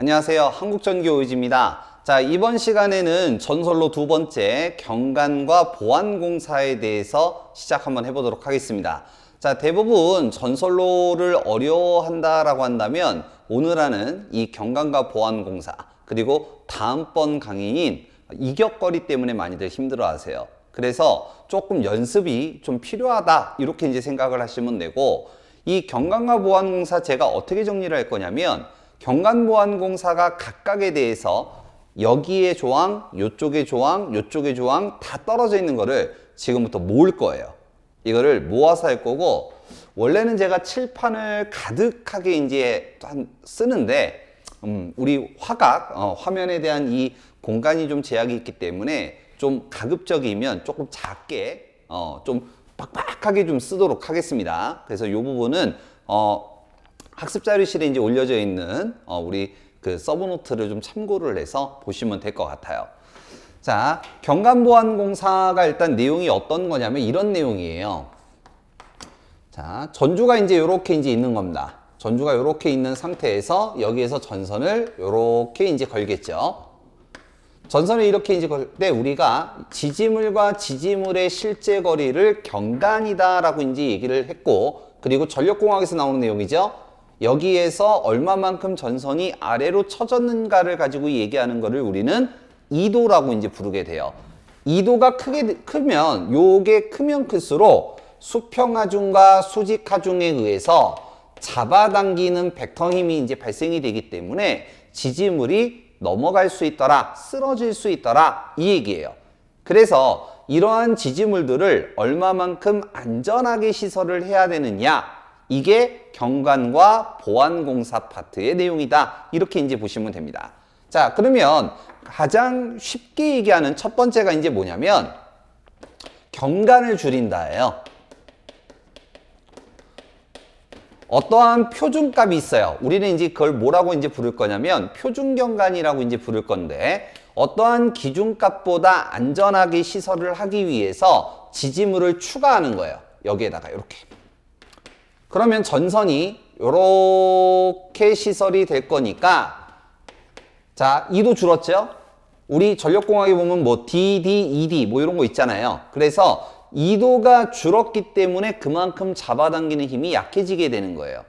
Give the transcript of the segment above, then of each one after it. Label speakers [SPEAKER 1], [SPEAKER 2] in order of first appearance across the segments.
[SPEAKER 1] 안녕하세요. 한국전기오이지입니다. 자, 이번 시간에는 전설로 두 번째 경관과 보안공사에 대해서 시작 한번 해보도록 하겠습니다. 자, 대부분 전설로를 어려워한다라고 한다면 오늘 하는 이 경관과 보안공사 그리고 다음번 강의인 이격거리 때문에 많이들 힘들어 하세요. 그래서 조금 연습이 좀 필요하다 이렇게 이제 생각을 하시면 되고 이 경관과 보안공사 제가 어떻게 정리를 할 거냐면 경관보안공사가 각각에 대해서 여기에 조항, 요쪽에 조항, 요쪽에 조항 다 떨어져 있는 거를 지금부터 모을 거예요. 이거를 모아서 할 거고 원래는 제가 칠판을 가득하게 이제 한 쓰는데 음, 우리 화각 어, 화면에 대한 이 공간이 좀 제약이 있기 때문에 좀 가급적이면 조금 작게 어, 좀 빡빡하게 좀 쓰도록 하겠습니다. 그래서 이 부분은 어, 학습 자료실에 이제 올려져 있는 어, 우리 그 서브노트를 좀 참고를 해서 보시면 될 것 같아요. 자, 경관보안공사가 일단 내용이 어떤 거냐면 이런 내용이에요. 자, 전주가 이제 이렇게 이제 있는 겁니다. 전주가 이렇게 있는 상태에서 여기에서 전선을 이렇게 이제 걸겠죠. 전선을 이렇게 이제 걸 때 우리가 지지물과 지지물의 실제 거리를 경단이다라고 이제 얘기를 했고 그리고 전력공학에서 나오는 내용이죠. 여기에서 얼마만큼 전선이 아래로 쳐졌는가를 가지고 얘기하는 거를 우리는 이도라고 이제 부르게 돼요. 이도가 크게 크면 요게 크면 클수록 수평하중과 수직하중에 의해서 잡아당기는 벡터 힘이 이제 발생이 되기 때문에 지지물이 넘어갈 수 있더라, 쓰러질 수 있더라 이 얘기예요. 그래서 이러한 지지물들을 얼마만큼 안전하게 시설을 해야 되느냐 이게 경관과 보안공사 파트의 내용이다 이렇게 이제 보시면 됩니다. 자 그러면 가장 쉽게 얘기하는 첫 번째가 이제 뭐냐면 경관을 줄인다예요. 어떠한 표준값이 있어요. 우리는 이제 그걸 뭐라고 이제 부를 거냐면 표준경관이라고 이제 부를 건데 어떠한 기준값보다 안전하게 시설을 하기 위해서 지지물을 추가하는 거예요. 여기에다가 이렇게. 그러면 전선이 이렇게 시설이 될 거니까 자, 2도 줄었죠? 우리 전력공학에 보면 뭐 DD, ED 뭐 이런 거 있잖아요. 그래서 2도가 줄었기 때문에 그만큼 잡아당기는 힘이 약해지게 되는 거예요.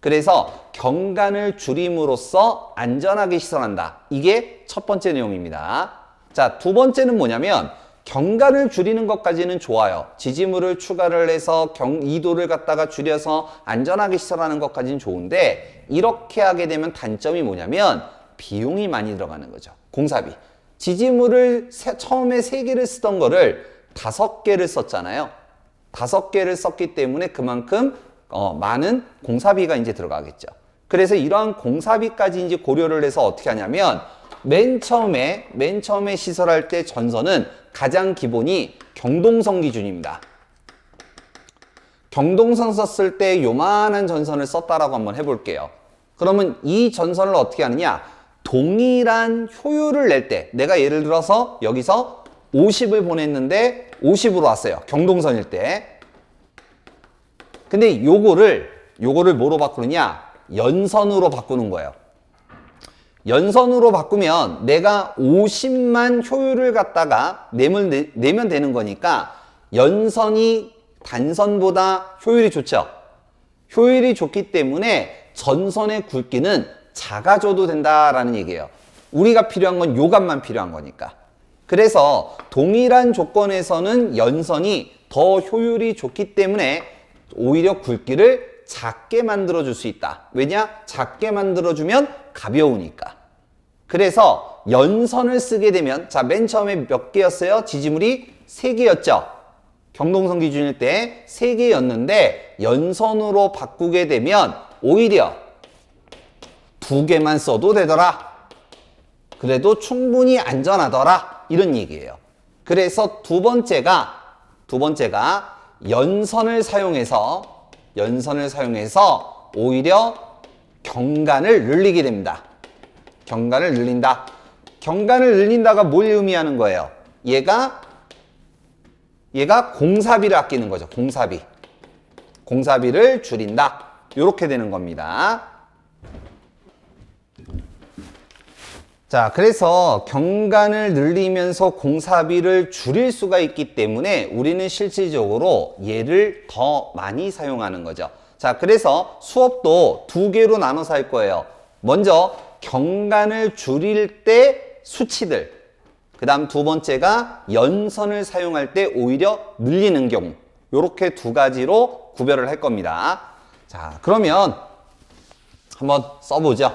[SPEAKER 1] 그래서 경관을 줄임으로써 안전하게 시설한다. 이게 첫 번째 내용입니다. 자, 두 번째는 뭐냐면 경관을 줄이는 것까지는 좋아요. 지지물을 추가를 해서 경, 2도를 갖다가 줄여서 안전하게 시설하는 것까지는 좋은데 이렇게 하게 되면 단점이 뭐냐면 비용이 많이 들어가는 거죠. 공사비. 지지물을 세, 처음에 세 개를 쓰던 거를 다섯 개를 썼잖아요. 다섯 개를 썼기 때문에 그만큼 어, 많은 공사비가 이제 들어가겠죠. 그래서 이러한 공사비까지 이제 고려를 해서 어떻게 하냐면 맨 처음에 맨 처음에 시설할 때 전선은 가장 기본이 경동선 기준입니다. 경동선 썼을 때 요만한 전선을 썼다라고 한번 해볼게요. 그러면 이 전선을 어떻게 하느냐? 동일한 효율을 낼 때, 내가 예를 들어서 여기서 50을 보냈는데 50으로 왔어요. 경동선일 때. 근데 요거를, 요거를 뭐로 바꾸느냐? 연선으로 바꾸는 거예요. 연선으로 바꾸면 내가 50만 효율을 갖다가 내면, 내, 내면 되는 거니까 연선이 단선보다 효율이 좋죠. 효율이 좋기 때문에 전선의 굵기는 작아져도 된다라는 얘기예요. 우리가 필요한 건 요값만 필요한 거니까. 그래서 동일한 조건에서는 연선이 더 효율이 좋기 때문에 오히려 굵기를 작게 만들어 줄 수 있다. 왜냐? 작게 만들어 주면 가벼우니까. 그래서 연선을 쓰게 되면 자, 맨 처음에 몇 개였어요? 지지물이 세 개였죠. 경동선 기준일 때세 개였는데 연선으로 바꾸게 되면 오히려 두 개만 써도 되더라. 그래도 충분히 안전하더라. 이런 얘기예요. 그래서 두 번째가 두 번째가 연선을 사용해서 연선을 사용해서 오히려 경관을 늘리게 됩니다. 경관을 늘린다. 경관을 늘린다가 뭘 의미하는 거예요? 얘가 얘가 공사비를 아끼는 거죠. 공사비. 공사비를 줄인다. 이렇게 되는 겁니다. 자, 그래서 경관을 늘리면서 공사비를 줄일 수가 있기 때문에 우리는 실질적으로 얘를 더 많이 사용하는 거죠. 자, 그래서 수업도 두 개로 나눠서 할 거예요. 먼저 경관을 줄일 때 수치들. 그 다음 두 번째가 연선을 사용할 때 오히려 늘리는 경우. 요렇게 두 가지로 구별을 할 겁니다. 자, 그러면 한번 써보죠.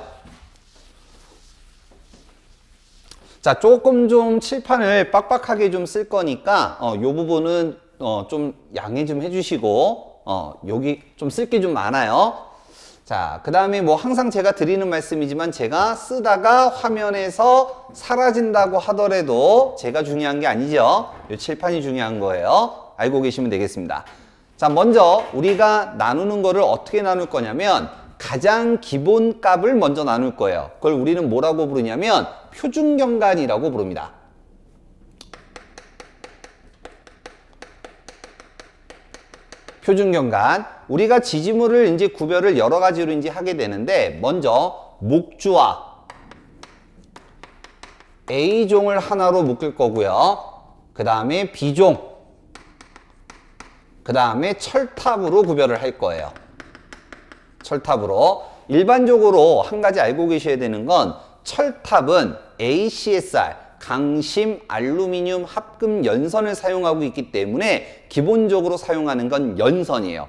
[SPEAKER 1] 자, 조금 좀 칠판을 빡빡하게 좀 쓸 거니까, 어, 요 부분은, 어, 좀 양해 좀 해주시고, 어, 여기 좀 쓸 게 좀 많아요. 자, 그 다음에 뭐 항상 제가 드리는 말씀이지만 제가 쓰다가 화면에서 사라진다고 하더라도 제가 중요한 게 아니죠. 요 칠판이 중요한 거예요. 알고 계시면 되겠습니다. 자, 먼저 우리가 나누는 거를 어떻게 나눌 거냐면 가장 기본 값을 먼저 나눌 거예요. 그걸 우리는 뭐라고 부르냐면 표준경관이라고 부릅니다. 표준경관. 우리가 지지물을 이제 구별을 여러 가지로 이제 하게 되는데 먼저 목주와 A종을 하나로 묶을 거고요. 그 다음에 B종, 그 다음에 철탑으로 구별을 할 거예요. 철탑으로. 일반적으로 한 가지 알고 계셔야 되는 건 철탑은 ACSR, 강심 알루미늄 합금 연선을 사용하고 있기 때문에 기본적으로 사용하는 건 연선이에요.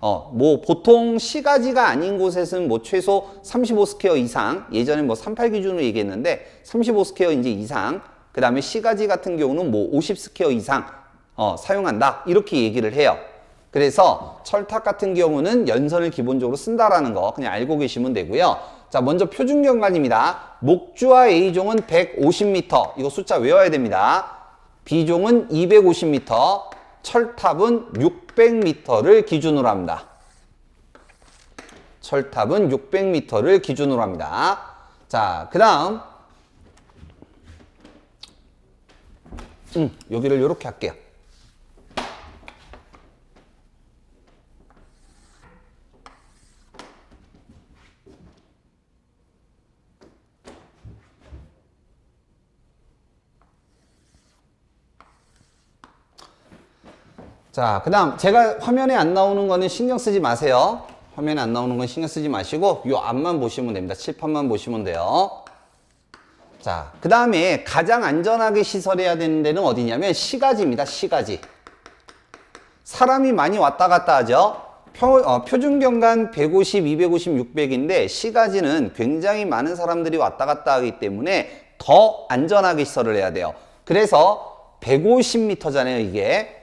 [SPEAKER 1] 어, 뭐 보통 시가지가 아닌 곳에서는 뭐 최소 35 스퀘어 이상, 예전에 뭐 38 기준으로 얘기했는데 35 스퀘어 이제 이상, 그 다음에 시가지 같은 경우는 뭐 50 스퀘어 이상 어, 사용한다 이렇게 얘기를 해요. 그래서 철탑 같은 경우는 연선을 기본적으로 쓴다라는 거 그냥 알고 계시면 되고요. 자, 먼저 표준 경관입니다. 목주와 A종은 150m. 이거 숫자 외워야 됩니다. B종은 250m. 철탑은 600m를 기준으로 합니다. 철탑은 600m를 기준으로 합니다. 자, 그 다음. 음, 여기를 이렇게 할게요. 자, 그 다음 제가 화면에 안 나오는 거는 신경 쓰지 마세요. 화면에 안 나오는 건 신경 쓰지 마시고 요 앞만 보시면 됩니다. 칠판만 보시면 돼요. 자, 그 다음에 가장 안전하게 시설해야 되는 데는 어디냐면 시가지입니다. 시가지. 사람이 많이 왔다 갔다 하죠. 표, 어, 표준경관 150, 250, 600인데 시가지는 굉장히 많은 사람들이 왔다 갔다 하기 때문에 더 안전하게 시설을 해야 돼요. 그래서 150m잖아요, 이게.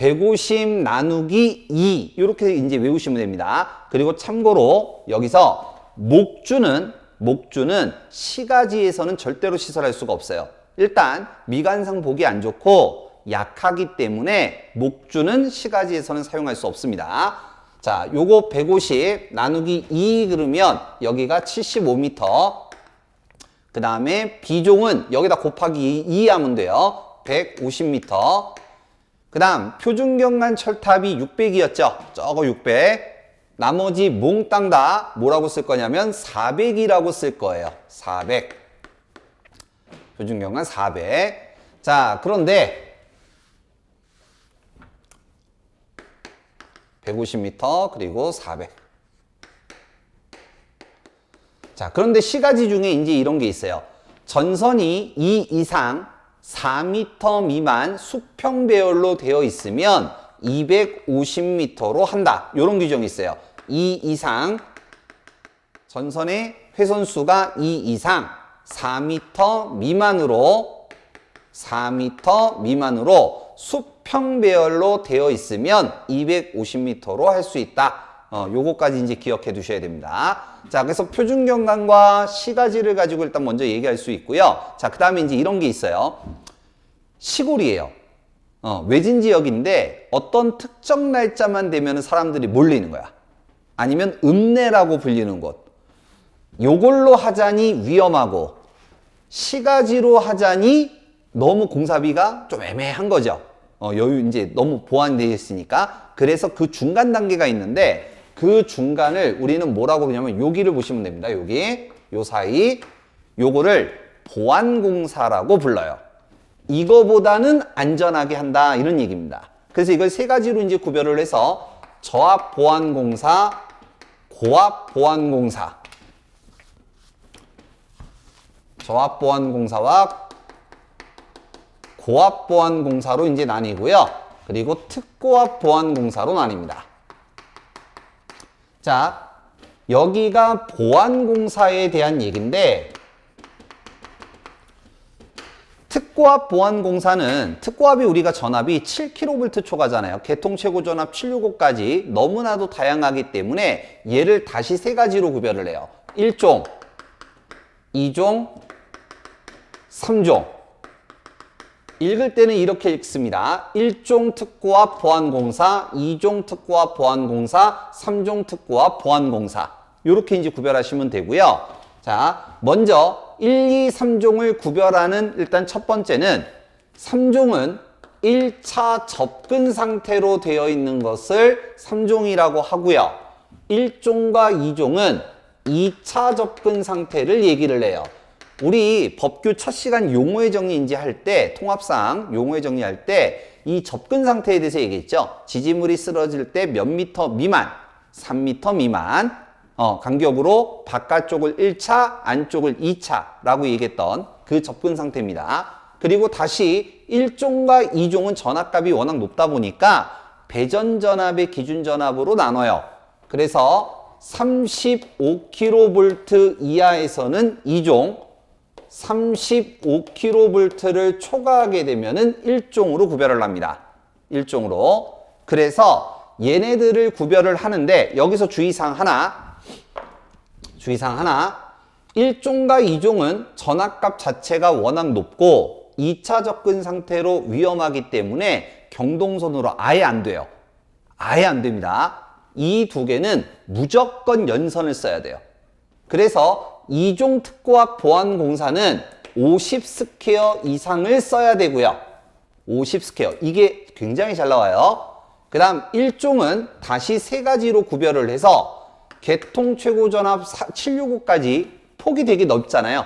[SPEAKER 1] 150 나누기 2 이렇게 이제 외우시면 됩니다. 그리고 참고로 여기서 목주는 목주는 시가지에서는 절대로 시설할 수가 없어요. 일단 미관상 보기 안 좋고 약하기 때문에 목주는 시가지에서는 사용할 수 없습니다. 자, 요거 150 나누기 2 그러면 여기가 75m. 그 다음에 비종은 여기다 곱하기 2 하면 돼요. 150m. 그 다음 표준경관 철탑이 600이었죠. 저거 600. 나머지 몽땅 다 뭐라고 쓸 거냐면 400이라고 쓸 거예요. 400. 표준경관 400. 자, 그런데 150m 그리고 400. 자, 그런데 시가지 중에 이제 이런 게 있어요. 전선이 2 이상 4m 미만 수평 배열로 되어 있으면 250m로 한다. 이런 규정이 있어요. 2 이상 전선의 회선수가 2 이상 4m 미만으로 4m 미만으로 수평 배열로 되어 있으면 250m로 할 수 있다. 어, 요거까지 이제 기억해 두셔야 됩니다. 자, 그래서 표준 경관과 시가지를 가지고 일단 먼저 얘기할 수 있고요. 자, 그 다음에 이제 이런 게 있어요. 시골이에요. 어, 외진 지역인데 어떤 특정 날짜만 되면 사람들이 몰리는 거야. 아니면 읍내라고 불리는 곳. 요걸로 하자니 위험하고 시가지로 하자니 너무 공사비가 좀 애매한 거죠. 어, 여유 이제 너무 보완되어 있으니까. 그래서 그 중간 단계가 있는데 그 중간을 우리는 뭐라고 그러냐면 여기를 보시면 됩니다. 여기 요 사이 요거를 보안공사라고 불러요. 이거보다는 안전하게 한다 이런 얘기입니다. 그래서 이걸 세 가지로 이제 구별을 해서 저압 보안공사, 고압 보안공사, 저압 보안공사와 고압 보안공사로 이제 나뉘고요. 그리고 특고압 보안공사로 나뉩니다. 자, 여기가 보안공사에 대한 얘기인데 특고압 보안공사는 특고압이 우리가 전압이 7kV 초과잖아요. 개통 최고 전압 765까지 너무나도 다양하기 때문에 얘를 다시 세 가지로 구별을 해요. 1종, 2종, 3종. 읽을 때는 이렇게 읽습니다. 1종 특고압 보안공사, 2종 특고압 보안공사, 3종 특고압 보안공사. 이렇게 이제 구별하시면 되고요. 자, 먼저 1, 2, 3종을 구별하는 일단 첫 번째는 3종은 1차 접근 상태로 되어 있는 것을 3종이라고 하고요. 1종과 2종은 2차 접근 상태를 얘기를 해요. 우리 법규 첫 시간 용어의 정리 인지 할 때, 통합상 용어의 정리할 때 이 접근 상태에 대해서 얘기했죠. 지지물이 쓰러질 때 몇 미터 미만, 3미터 미만, 어, 간격으로 바깥쪽을 1차, 안쪽을 2차라고 얘기했던 그 접근 상태입니다. 그리고 다시 1종과 2종은 전압값이 워낙 높다 보니까 배전 전압의 기준 전압으로 나눠요. 그래서 35kV 이하에서는 2종, 35kV를 초과하게 되면은 1종으로 구별을 합니다. 1종으로. 그래서 얘네들을 구별을 하는데 여기서 주의사항 하나 주의사항 하나 1종과 2종은 전압값 자체가 워낙 높고 2차 접근 상태로 위험하기 때문에 경동선으로 아예 안 돼요. 아예 안 됩니다. 이 두 개는 무조건 연선을 써야 돼요. 그래서 2종 특고압 보안 공사는 50 스퀘어 이상을 써야 되고요. 50 스퀘어. 이게 굉장히 잘 나와요. 그 다음 1종은 다시 세 가지로 구별을 해서 개통 최고 전압 765까지 폭이 되게 넓잖아요.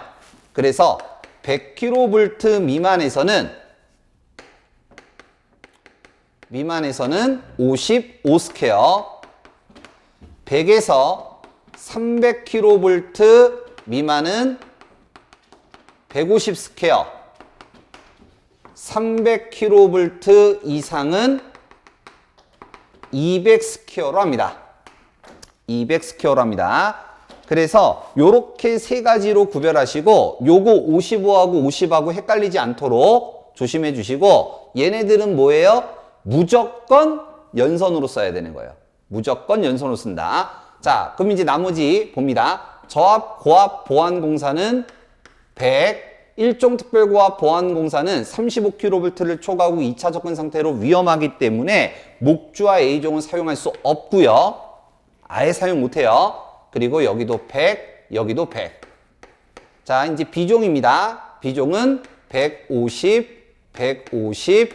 [SPEAKER 1] 그래서 100kV 미만에서는 미만에서는 55 스퀘어 100에서 300kV 미만은 150 스퀘어 300kV 이상은 200 스퀘어로 합니다. 200 스퀘어로 합니다. 그래서 요렇게 세 가지로 구별하시고 요거 55하고 50하고 헷갈리지 않도록 조심해 주시고 얘네들은 뭐예요? 무조건 연선으로 써야 되는 거예요. 무조건 연선으로 쓴다. 자, 그럼 이제 나머지 봅니다. 저압, 고압, 보안공사는 100, 일종 특별고압 보안공사는 35kV를 초과하고 2차 접근 상태로 위험하기 때문에 목주와 A종은 사용할 수 없고요. 아예 사용 못해요. 그리고 여기도 100, 여기도 100. 자, 이제 B종입니다. B종은 150, 150,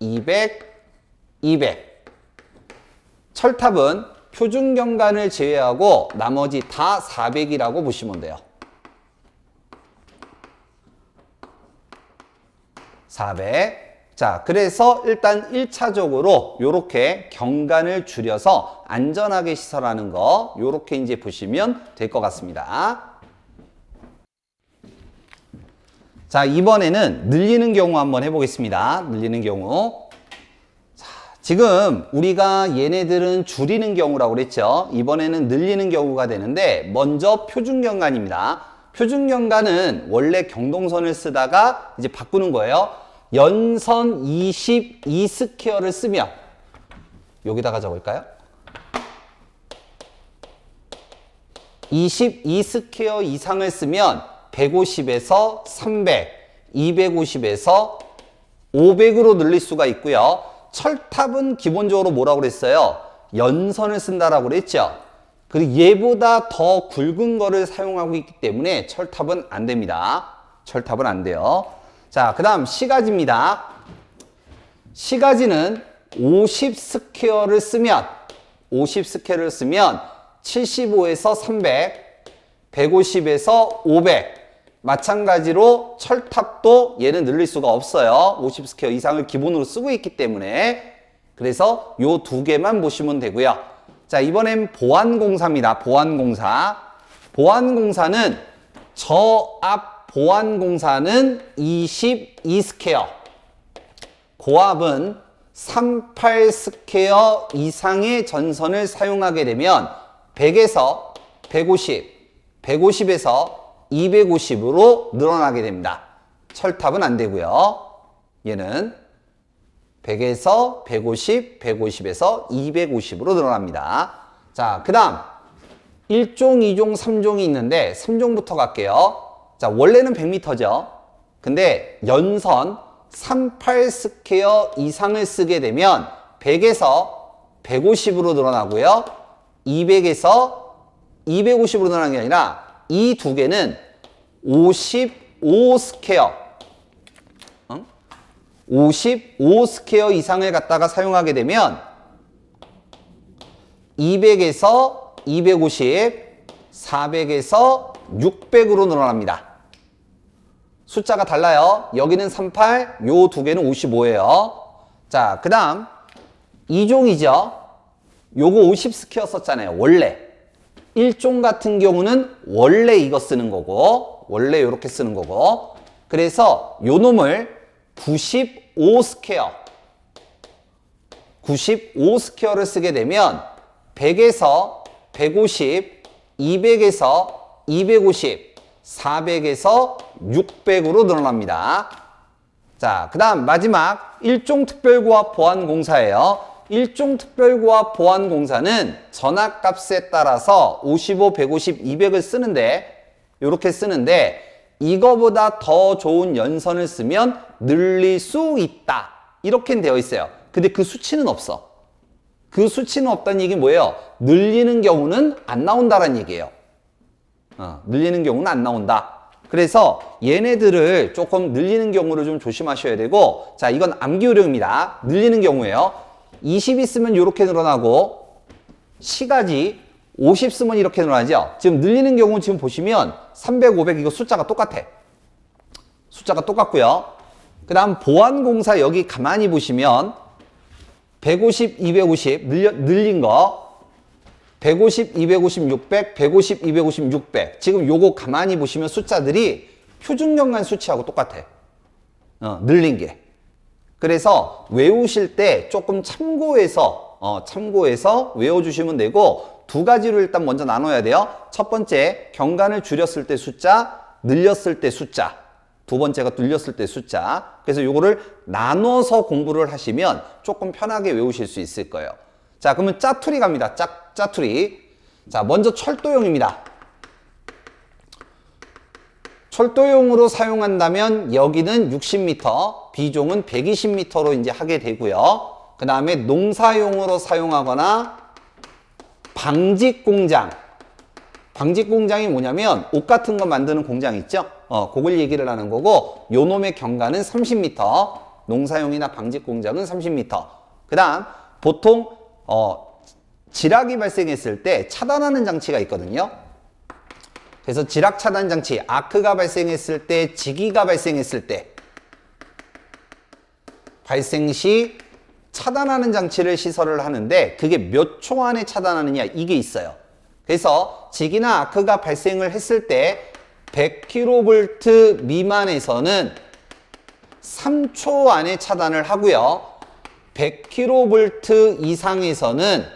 [SPEAKER 1] 200, 200. 철탑은 표준 경관을 제외하고 나머지 다 400이라고 보시면 돼요. 400. 자, 그래서 일단 1차적으로 이렇게 경관을 줄여서 안전하게 시설하는 거 이렇게 이제 보시면 될 것 같습니다. 자, 이번에는 늘리는 경우 한번 해보겠습니다. 늘리는 경우. 자, 지금 우리가 얘네들은 줄이는 경우라고 그랬죠. 이번에는 늘리는 경우가 되는데 먼저 표준 경관입니다. 표준 경관은 원래 경동선을 쓰다가 이제 바꾸는 거예요. 연선 22 스퀘어를 쓰면 여기다가 적을까요? 22 스퀘어 이상을 쓰면 150에서 300, 250에서 500으로 늘릴 수가 있고요. 철탑은 기본적으로 뭐라고 그랬어요? 연선을 쓴다라고 그랬죠. 그리고 얘보다 더 굵은 거를 사용하고 있기 때문에 철탑은 안 됩니다. 철탑은 안 돼요. 자, 그 다음 시가지입니다. 시가지는 50 스퀘어를 쓰면 50 스퀘어를 쓰면 75에서 300, 150에서 500 마찬가지로 철탑도 얘는 늘릴 수가 없어요. 50 스퀘어 이상을 기본으로 쓰고 있기 때문에 그래서 요 두 개만 보시면 되고요. 자, 이번엔 보안공사입니다. 보안공사. 보안공사는 저 앞 보안공사는 22 스퀘어. 고압은 38 스퀘어 이상의 전선을 사용하게 되면 100에서 150, 150에서 250으로 늘어나게 됩니다. 철탑은 안 되고요. 얘는 100에서 150, 150에서 250으로 늘어납니다. 자, 그 다음 1종, 2종, 3종이 있는데 3종부터 갈게요. 자, 원래는 100m죠. 근데 연선 38 스퀘어 이상을 쓰게 되면 100에서 150으로 늘어나고요. 200에서 250으로 늘어나는 게 아니라 이 두 개는 55 스퀘어 55 스퀘어 이상을 갖다가 사용하게 되면 200에서 250, 400에서 600으로 늘어납니다. 숫자가 달라요. 여기는 38, 요 두 개는 55예요. 자, 그 다음 2종이죠. 요거 50 스퀘어 썼잖아요. 원래. 1종 같은 경우는 원래 이거 쓰는 거고 원래 이렇게 쓰는 거고 그래서 요 놈을 95 스퀘어 95 스퀘어를 쓰게 되면 100에서 150, 200에서 250, 400에서 600으로 늘어납니다. 자, 그 다음 마지막 일종 특별고압 보안공사예요. 일종 특별고압 보안공사는 전압값에 따라서 55, 150, 200을 쓰는데 이렇게 쓰는데 이거보다 더 좋은 연선을 쓰면 늘릴 수 있다. 이렇게 되어 있어요. 근데 그 수치는 없어. 그 수치는 없다는 얘기 뭐예요? 늘리는 경우는 안 나온다는 얘기예요. 어, 늘리는 경우는 안 나온다. 그래서 얘네들을 조금 늘리는 경우를 좀 조심하셔야 되고 자 이건 암기 요령입니다. 늘리는 경우에요. 20 있으면 이렇게 늘어나고 시가지 50 쓰면 이렇게 늘어나죠. 지금 늘리는 경우 지금 보시면 300, 500 이거 숫자가 똑같아. 숫자가 똑같고요. 그 다음 보안공사 여기 가만히 보시면 150, 250 늘려, 늘린 거 150, 250, 600, 150, 250, 600 지금 요거 가만히 보시면 숫자들이 표준연간 수치하고 똑같아. 어, 늘린 게. 그래서 외우실 때 조금 참고해서 어, 참고해서 외워주시면 되고 두 가지로 일단 먼저 나눠야 돼요. 첫 번째 경간을 줄였을 때 숫자, 늘렸을 때 숫자. 두 번째가 늘렸을 때 숫자. 그래서 요거를 나눠서 공부를 하시면 조금 편하게 외우실 수 있을 거예요. 자, 그러면 짜투리 갑니다. 짜, 짜투리. 자, 먼저 철도용입니다. 철도용으로 사용한다면 여기는 60m, B종은 120m로 이제 하게 되고요. 그 다음에 농사용으로 사용하거나 방직 공장. 방직 공장이 뭐냐면 옷 같은 거 만드는 공장 있죠? 어, 그걸 얘기를 하는 거고 요 놈의 경과는 30m, 농사용이나 방직 공장은 30m. 그 다음 보통 어, 지락이 발생했을 때 차단하는 장치가 있거든요. 그래서 지락 차단 장치, 아크가 발생했을 때, 지기가 발생했을 때 발생 시 차단하는 장치를 시설을 하는데 그게 몇 초 안에 차단하느냐 이게 있어요. 그래서 지기나 아크가 발생을 했을 때 100kV 미만에서는 3초 안에 차단을 하고요. 100kV 이상에서는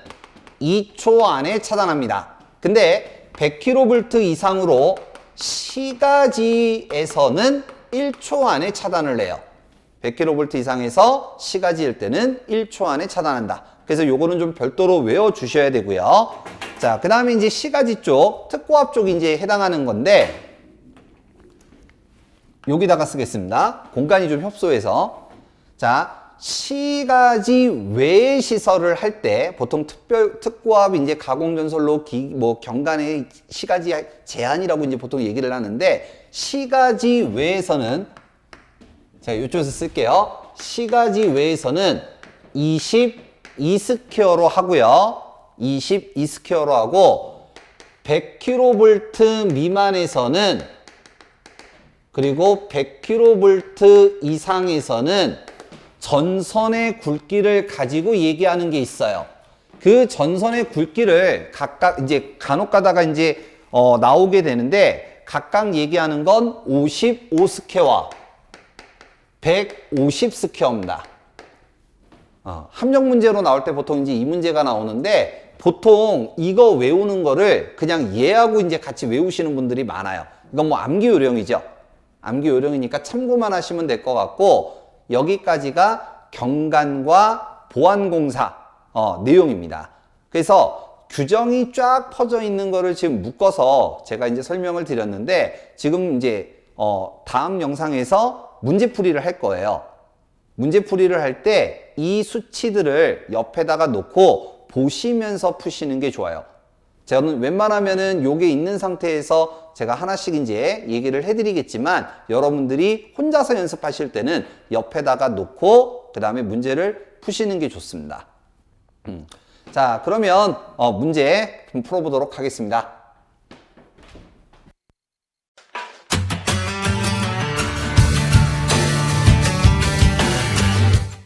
[SPEAKER 1] 2초 안에 차단합니다. 근데 100kV 이상으로 시가지에서는 1초 안에 차단을 해요. 100kV 이상에서 시가지일 때는 1초 안에 차단한다. 그래서 요거는 좀 별도로 외워 주셔야 되고요. 자, 그 다음에 이제 시가지 쪽, 특고압 쪽이 이제 해당하는 건데, 여기다가 쓰겠습니다. 공간이 좀 협소해서. 자, 시가지 외의 시설을 할 때 보통 특별 특고압 이제 가공전설로 기, 뭐 경간의 시가지 제한이라고 이제 보통 얘기를 하는데 시가지 외에서는 자 이쪽에서 쓸게요. 시가지 외에서는 22 스퀘어로 하고요. 22 스퀘어로 하고 100kV 미만에서는 그리고 100kV 이상에서는 전선의 굵기를 가지고 얘기하는 게 있어요. 그 전선의 굵기를 각각 이제 간혹 가다가 이제 어, 나오게 되는데 각각 얘기하는 건 55스퀘어와 150스퀘어입니다. 어, 함정 문제로 나올 때 보통 이제 이 문제가 나오는데 보통 이거 외우는 거를 그냥 얘하고 이제 같이 외우시는 분들이 많아요. 이건 뭐 암기 요령이죠. 암기 요령이니까 참고만 하시면 될 것 같고 여기까지가 경관과 보안공사 어, 내용입니다. 그래서 규정이 쫙 퍼져 있는 거를 지금 묶어서 제가 이제 설명을 드렸는데 지금 이제 어, 다음 영상에서 문제풀이를 할 거예요. 문제풀이를 할 때 이 수치들을 옆에다가 놓고 보시면서 푸시는 게 좋아요. 저는 웬만하면은 요게 있는 상태에서 제가 하나씩 이제 얘기를 해드리겠지만 여러분들이 혼자서 연습하실 때는 옆에다가 놓고 그 다음에 문제를 푸시는 게 좋습니다. 음. 자, 그러면 어, 문제 좀 풀어보도록 하겠습니다.